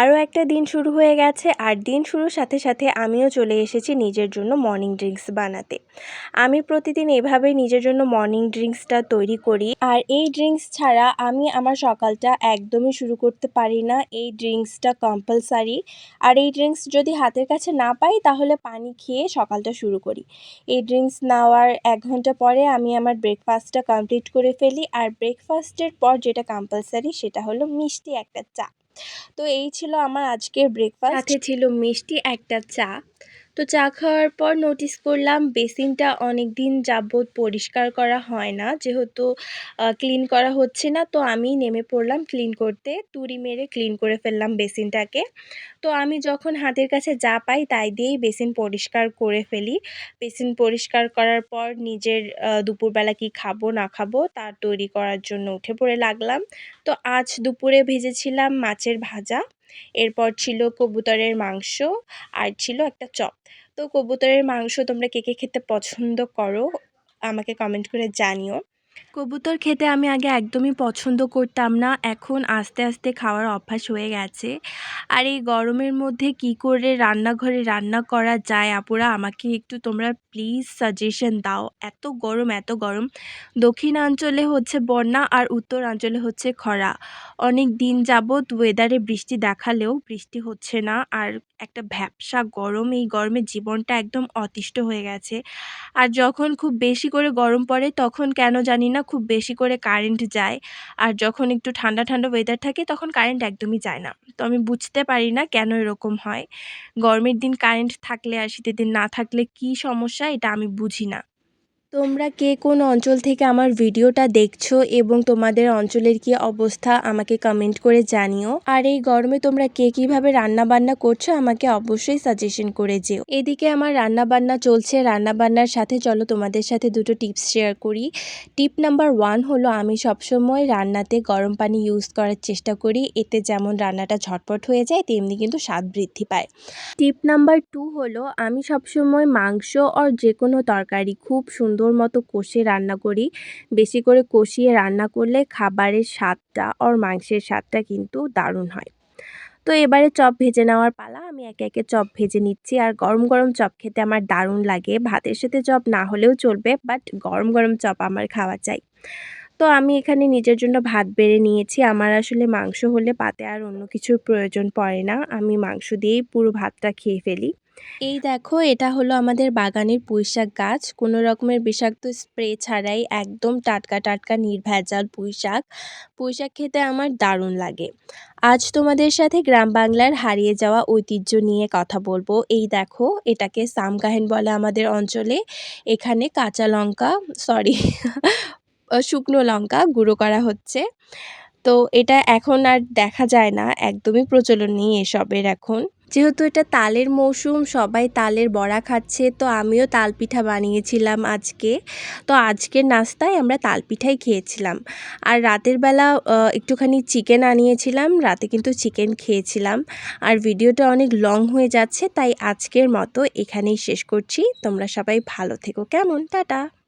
আরও একটা দিন শুরু হয়ে গেছে আর দিন শুরুর সাথে সাথে আমিও চলে এসেছি নিজের জন্য মর্নিং ড্রিঙ্কস বানাতে। আমি প্রতিদিন এভাবেই নিজের জন্য মর্নিং ড্রিঙ্কসটা তৈরি করি আর এই ড্রিঙ্কস ছাড়া আমি আমার সকালটা একদমই শুরু করতে পারি না। এই ড্রিঙ্কসটা কম্পালসারি আর এই ড্রিঙ্কস যদি হাতের কাছে না পাই তাহলে পানি খেয়ে সকালটা শুরু করি। এই ড্রিঙ্কস নেওয়ার এক ঘণ্টা পরে আমি আমার ব্রেকফাস্টটা কমপ্লিট করে ফেলি আর ব্রেকফাস্টের পর যেটা কম্পালসারি সেটা হলো মিষ্টি একটা চা। তো এই ছিল আমার আজকের ব্রেকফাস্ট সাথে ছিল মিষ্টি একটা চা। তো চা খাওয়ার পর নোটিস করলাম বেসিনটা অনেক দিন যাবৎ পরিষ্কার করা হয় না। যেহেতু ক্লিন করা হচ্ছে না, তো আমি নেমে পড়লাম ক্লিন করতে, তুড়ি মেরে ক্লিন করে ফেললাম বেসিনটাকে। তো আমি যখন হাতের কাছে যা পাই তাই দিয়েই বেসিন পরিষ্কার করে ফেলি। বেসিন পরিষ্কার করার পর নিজের দুপুরবেলা কি খাব, না খাব তা তৈরি করার জন্য উঠে পড়ে লাগলাম। তো আজ দুপুরে ভেজেছিলাম মাছের ভাজা। এরপর ছিল কবুতরের মাংস আর ছিল একটা চপ। তো কবুতরের মাংস তোমরা কে কে খেতে পছন্দ করো আমাকে কমেন্ট করে জানিও। কবুতর খেতে আমি আগে একদমই পছন্দ করতাম না। এখন আস্তে আস্তে খাওয়ার অভ্যাস হয়ে গেছে। আর এই গরমের মধ্যে কি করে রান্নাঘরে রান্না করা যায় আপুরা, আমাকে একটু তোমরা প্লিজ সাজেশন দাও। এত গরম এত গরম। দক্ষিণাঞ্চলে হচ্ছে বন্যা আর উত্তরাঞ্চলে হচ্ছে খরা। অনেক দিন যাবৎ ওয়েদারে বৃষ্টি দেখালেও বৃষ্টি হচ্ছে না। আর একটা ভ্যাপসা গরম, এই গরমে জীবনটা একদম অতিষ্ঠ হয়ে গেছে। আর যখন খুব বেশি করে গরম পড়ে, তখন কেন জানি না খুব বেশি করে কারেন্ট যায়। আর যখন একটু ঠান্ডা ঠান্ডা ওয়েদার থাকে, তখন কারেন্ট একদমই যায় না। তো আমি বুঝতে পারি না কেন এরকম হয়। গরমের দিন কারেন্ট থাকলে আর শীতের দিন না থাকলে কী সমস্যা, এটা আমি বুঝি না। তোমরা কে কোন অঞ্চল থেকে আমার ভিডিওটা দেখছ এবং তোমাদের অঞ্চলের কি অবস্থা আমাকে কমেন্ট করে জানিও। আর এই গরমে তোমরা কে কীভাবে রান্না বান্না করছ আমাকে অবশ্যই সাজেশন করে যেও। এদিকে আমার রান্না বান্না চলছে রান্না বান্নার সাথে চলো তোমাদের সাথে দুটো টিপস শেয়ার করি। টিপ নাম্বার ওয়ান হলো আমি সবসময় রান্নাতে গরম পানি ইউজ করার চেষ্টা করি, এতে যেমন রান্নাটা ঝটপট হয়ে যায়, তেমনি কিন্তু স্বাদ বৃদ্ধি পায়। টিপ নাম্বার টু হলো আমি সবসময় মাংস আর যে কোনো তরকারি খুব সুন্দর সুন্দর মতো কষে রান্না করি। বেশি করে কষিয়ে রান্না করলে খাবারের স্বাদটা ওর মাংসের স্বাদটা কিন্তু দারুণ হয়। তো এবারে চপ ভেজে নেওয়ার পালা, আমি একে একে চপ ভেজে নিচ্ছি। আর গরম গরম চপ খেতে আমার দারুণ লাগে। ভাতের সাথে চপ না হলেও চলবে বাট গরম গরম চপ আমার খাওয়া চাই। তো আমি এখানে নিজের জন্য ভাত বেড়ে নিয়েছি। আমার আসলে মাংস হলে পাতে আর অন্য কিছুর প্রয়োজন পড়ে না। আমি মাংস দিয়েই পুরো ভাতটা খেয়ে ফেলি। এই দেখো, এটা হলো আমাদের বাগানের পুঁইশাক গাছ। কোনো রকমের বিষাক্ত স্প্রে ছাড়াই একদম টাটকা টাটকা নির্ভেজাল পুঁইশাক। পুঁইশাক খেতে আমার দারুণ লাগে। আজ তোমাদের সাথে গ্রাম বাংলার হারিয়ে যাওয়া ঐতিহ্য নিয়ে কথা বলব। এই দেখো, এটাকে সামগাহেন বলে আমাদের অঞ্চলে। এখানে কাঁচা লঙ্কা সরি শুকনো লঙ্কা গুঁড়ো করা হচ্ছে। তো এটা এখন আর দেখা যায় না, একদমই প্রচলন নেই এসবের এখন। যেহেতু এটা তালের মৌসুম, সবাই তালের বড়া খাচ্ছে, তো আমিও তাল পিঠা বানিয়েছিলাম আজকে। তো আজকের নাস্তায় আমরা তাল পিঠাই খেয়েছিলাম। আর রাতের বেলা একটুখানি চিকেন আনিয়েছিলাম, রাতে কিন্তু চিকেন খেয়েছিলাম। আর ভিডিওটা অনেক লং হয়ে যাচ্ছে, তাই আজকের মতো এখানেই শেষ করছি। তোমরা সবাই ভালো থেকো, কেমন? টাটা!